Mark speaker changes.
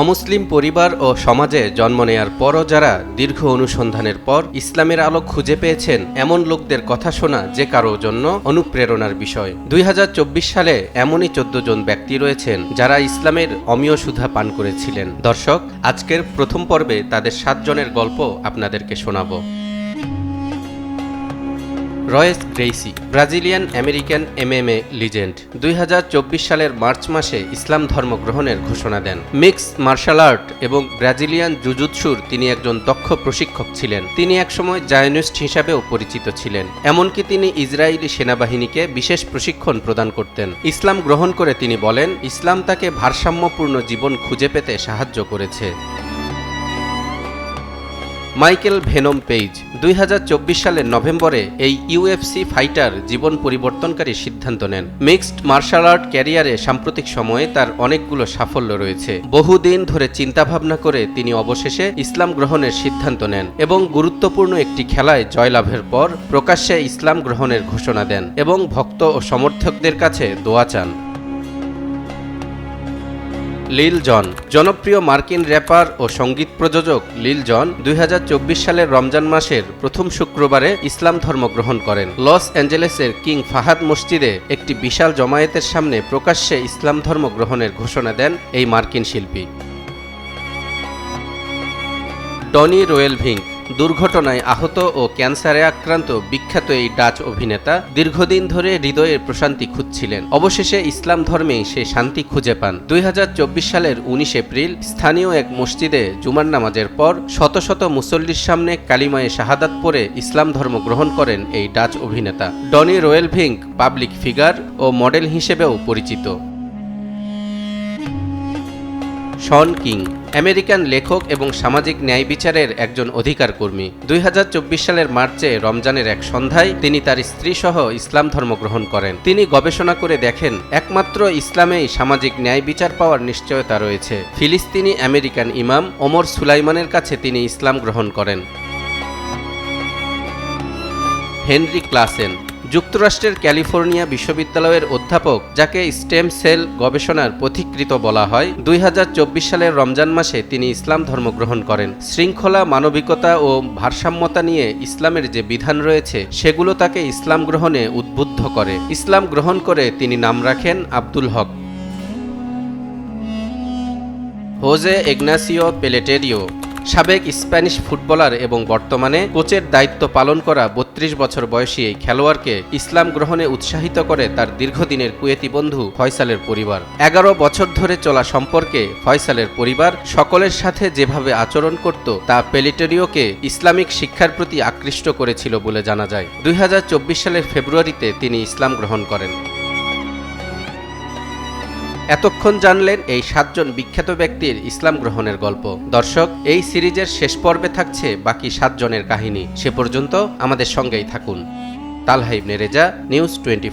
Speaker 1: অমুসলিম পরিবার ও সমাজে জন্ম নেয়ার পরও যারা দীর্ঘ অনুসন্ধানের পর ইসলামের আলো খুঁজে পেয়েছেন, এমন লোকদের কথা শোনা যে কারোর জন্য অনুপ্রেরণার বিষয়। দুই হাজার চব্বিশ সালে এমনই চোদ্দ জন ব্যক্তি রয়েছেন যারা ইসলামের অমীয় সুধা পান করেছিলেন। দর্শক, আজকের প্রথম পর্বে তাদের সাতজনের গল্প আপনাদেরকে শোনাবো। Royce Gracie Brazilian American MMA legend, দুই হাজার চব্বিশ সালের মার্চ মাসে ইসলাম ধর্ম গ্রহণের ঘোষণা দেন। মিক্স মার্শাল আর্ট এবং ব্রাজিলিয়ান জুজুৎসুর তিনি একজন দক্ষ প্রশিক্ষক ছিলেন। তিনি একসময় জায়নিস্ট হিসাবেও পরিচিত ছিলেন। এমনকি তিনি ইসরায়েলি সেনাবাহিনীকে বিশেষ প্রশিক্ষণ প্রদান করতেন। ইসলাম গ্রহণ করে তিনি বলেন, ইসলাম তাকে ভারসাম্যপূর্ণ জীবন খুঁজে পেতে সাহায্য করেছে। মাইকেল ভেনম পেইজ, দুই হাজার চব্বিশ সালের নভেম্বরে এই ইউএফসি ফাইটার জীবন পরিবর্তনকারী সিদ্ধান্ত নেন। মিক্সড মার্শাল আর্ট ক্যারিয়ারে সাম্প্রতিক সময়ে তার অনেকগুলো সাফল্য রয়েছে। বহুদিন ধরে চিন্তাভাবনা করে তিনি অবশেষে ইসলাম গ্রহণের সিদ্ধান্ত নেন এবং গুরুত্বপূর্ণ একটি খেলায় জয়লাভের পর প্রকাশ্যে ইসলাম গ্রহণের ঘোষণা দেন এবং ভক্ত ও সমর্থকদের কাছে দোয়া চান। লিল জন। জনপ্রিয় মার্কিন র্যাপার ও সংগীত প্রযোজক লিল জন দুই হাজার চব্বিশ সালের রমজান মাসের প্রথম শুক্রবারে ইসলাম ধর্ম গ্রহণ করেন। লস অ্যাঞ্জেলেসের কিং ফাহাদ মসজিদে একটি বিশাল জমায়েতের সামনে প্রকাশ্যে ইসলাম ধর্ম গ্রহণের ঘোষণা দেন এই মার্কিন শিল্পী। টনি রোয়েল ভিঙ্ক দুর্ঘটনায় আহত ও ক্যান্সারে আক্রান্ত বিখ্যাত এই ডাচ অভিনেতা দীর্ঘদিন ধরে হৃদয়ের প্রশান্তি খুঁজছিলেন। অবশেষে ইসলাম ধর্মেই সে শান্তি খুঁজে পান। দুই হাজার চব্বিশ সালের উনিশ এপ্রিল স্থানীয় এক মসজিদে জুমার নামাজের পর শত শত মুসল্লির সামনে কালিমায়ে শাহাদাত পরে ইসলাম ধর্ম গ্রহণ করেন এই ডাচ অভিনেতা। Donny Roelvink public figure ও মডেল হিসেবেও পরিচিত। শন কিং, আমেরিকান লেখক এবং সামাজিক ন্যায় বিচারের একজন অধিকার কর্মী দুই হাজার চব্বিশ সালের মার্চে রমজানের এক সন্ধ্যায় তিনি তার স্ত্রী সহ ইসলাম ধর্ম গ্রহণ করেন। তিনি গবেষণা করে দেখেন, একমাত্র ইসলামেই সামাজিক ন্যায় বিচার পাওয়ার নিশ্চয়তা রয়েছে। ফিলিস্তিনি আমেরিকান ইমাম ওমর সুলাইমানের কাছে তিনি ইসলাম গ্রহণ করেন। হেনরি ক্লাসেন যুক্তরাষ্ট্রের ক্যালিফোর্নিয়া বিশ্ববিদ্যালয়ের অধ্যাপক, যাকে স্টেম সেল গবেষণার পথিকৃত বলা হয়, দুই হাজার চব্বিশ সালের রমজান মাসে তিনি ইসলাম ধর্ম গ্রহণ করেন। শৃঙ্খলা, মানবিকতা ও ভারসাম্যতা নিয়ে ইসলামের যে বিধান রয়েছে, সেগুলো তাকে ইসলাম গ্রহণে উদ্বুদ্ধ করে। ইসলাম গ্রহণ করে তিনি নাম রাখেন আব্দুল হক। হোজে এগনাসিও পেলেটেরিও। সাবেক স্প্যানিশ ফুটবলার এবং বর্তমানে কোচের দায়িত্ব পালন করা বত্রিশ বছর বয়সী এই খেলোয়াড়কে ইসলাম গ্রহণে উৎসাহিত করে তার দীর্ঘদিনের কুয়েতি বন্ধু ফয়সালের পরিবার। এগারো বছর ধরে চলা সম্পর্কে ফয়সালের পরিবার সকলের সাথে যেভাবে আচরণ করত, তা পেলিটেরিওকে ইসলামিক শিক্ষার প্রতি আকৃষ্ট করেছিল বলে জানা যায়। দুই হাজার চব্বিশ সালের ফেব্রুয়ারিতে তিনি ইসলাম গ্রহণ করেন। এতক্ষণ জানলেন এই সাতজন বিখ্যাত ব্যক্তির ইসলাম গ্রহণের গল্প। দর্শক, এই সিরিজের শেষ পর্বে থাকছে বাকি সাতজনের কাহিনী। সে পর্যন্ত আমাদের সঙ্গেই থাকুন। তালহাইব নেরেজা নিউজ টোয়েন্টি